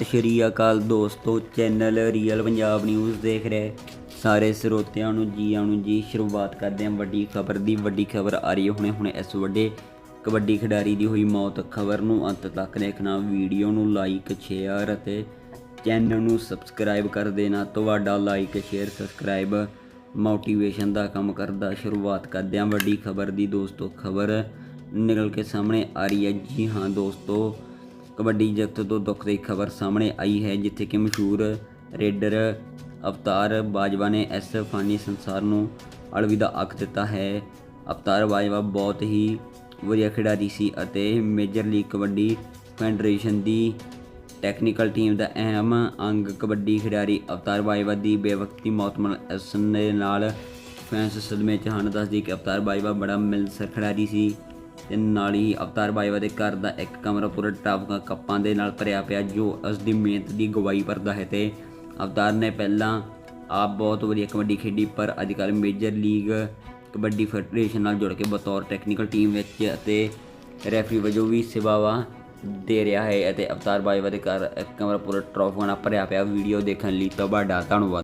ਸਤਿ ਸ਼੍ਰੀ ਅਕਾਲ ਦੋਸਤੋ, channel real Punjab news ਦੇਖ ਰਹੇ ਸਾਰੇ ਸਰੋਤਿਆਂ ਨੂੰ ਜੀ ਆਇਆਂ ਨੂੰ ਜੀ, ਸ਼ੁਰੂਆਤ ਕਰਦੇ ਹਾਂ ਵੱਡੀ ਖਬਰ ਦੀ। ਵੱਡੀ ਖਬਰ ਆ ਰਹੀ ਹੈ ਹੁਣੇ ਹੁਣੇ ਇਸ ਵੱਡੇ ਕਬੱਡੀ ਖਿਡਾਰੀ ਦੀ ਹੋਈ ਮੌਤ। ਖਬਰ ਨੂੰ ਅੰਤ ਤੱਕ ਦੇਖਣਾ, ਵੀਡੀਓ ਨੂੰ ਲਾਈਕ ਸ਼ੇਅਰ ਅਤੇ ਚੈਨਲ ਨੂੰ ਸਬਸਕ੍ਰਾਈਬ ਕਰ ਦੇਣਾ। ਤੁਹਾਡਾ ਲਾਈਕ ਸ਼ੇਅਰ ਸਬਸਕ੍ਰਾਈਬ ਮੋਟੀਵੇਸ਼ਨ ਦਾ ਕੰਮ ਕਰਦਾ ਸ਼ੁਰੂਆਤ ਕਰਦੇ ਹਾਂ। ਵੱਡੀ ਖਬਰ ਦੀ ਦੋਸਤੋ, ਖਬਰ ਨਿਕਲ ਕੇ ਸਾਹਮਣੇ ਆ ਰਹੀ ਹੈ। ਜੀ ਹਾਂ ਦੋਸਤੋ ਕਬੱਡੀ ਜਗਤ ਤੋਂ ਦੁੱਖ ਦੀ ਖਬਰ ਸਾਹਮਣੇ ਆਈ ਹੈ, ਜਿੱਥੇ ਕਿ ਮਸ਼ਹੂਰ ਰੇਡਰ ਅਵਤਾਰ ਬਾਜਵਾ ਨੇ ਇਸ ਫਾਨੀ ਸੰਸਾਰ ਨੂੰ ਅਲਵਿਦਾ ਆਖ ਦਿੱਤਾ ਹੈ। ਅਵਤਾਰ ਬਾਜਵਾ ਬਹੁਤ ਹੀ ਵਧੀਆ ਖਿਡਾਰੀ ਸੀ ਅਤੇ ਮੇਜਰ ਲੀਗ ਕਬੱਡੀ ਫੈਡਰੇਸ਼ਨ ਦੀ ਟੈਕਨੀਕਲ ਟੀਮ ਦਾ ਅਹਿਮ ਅੰਗ ਕਬੱਡੀ ਖਿਡਾਰੀ ਅਵਤਾਰ ਬਾਜਵਾ ਦੀ ਬੇਵਕਤੀ ਮੌਤ ਮਨ ਇਸ ਦੇ ਨਾਲ ਫੈਂਸ ਸਦਮੇ ਚ ਹਨ। ਦੱਸਦੀ ਕਿ ਅਵਤਾਰ ਬਾਜਵਾ ਬੜਾ ਮਿਲਸਰ ਖਿਡਾਰੀ ਸੀ। ਤੇ ਨਾਲ ਹੀ ਅਵਤਾਰ ਬਾਜਵਾ ਦੇ ਘਰ ਦਾ ਇੱਕ ਕਮਰਾ ਪੂਰਾ ਟਾਪਕਾਂ ਕੱਪਾਂ ਦੇ ਨਾਲ ਭਰਿਆ ਪਿਆ, ਜੋ ਉਸ ਦੀ ਮਿਹਨਤ ਦੀ ਗਵਾਹੀ ਭਰਦਾ ਹੈ ਤੇ ਅਵਤਾਰ ਨੇ ਪਹਿਲਾਂ ਆਪ ਬਹੁਤ ਵਧੀਆ ਕਬੱਡੀ ਖੇਡੀ, ਪਰ ਅੱਜ ਕੱਲ੍ਹ ਮੇਜਰ ਲੀਗ ਕਬੱਡੀ ਫੈਡਰੇਸ਼ਨ ਨਾਲ ਜੁੜ ਕੇ ਬਤੌਰ ਟੈਕਨੀਕਲ ਟੀਮ ਵਿੱਚ ਅਤੇ ਰੈਫਰੀ ਵਜੋਂ ਵੀ ਸੇਵਾਵਾਂ ਦੇ ਰਿਹਾ ਹੈ ਅਤੇ ਅਵਤਾਰ ਬਾਜਵਾ ਦੇ ਘਰ ਇੱਕ ਕਮਰਾ ਪੂਰਾ ਟਰਾਫੀਆਂ ਨਾਲ ਭਰਿਆ ਪਿਆ ਵੀਡੀਓ ਦੇਖਣ ਲਈ ਤੁਹਾਡਾ ਧੰਨਵਾਦ।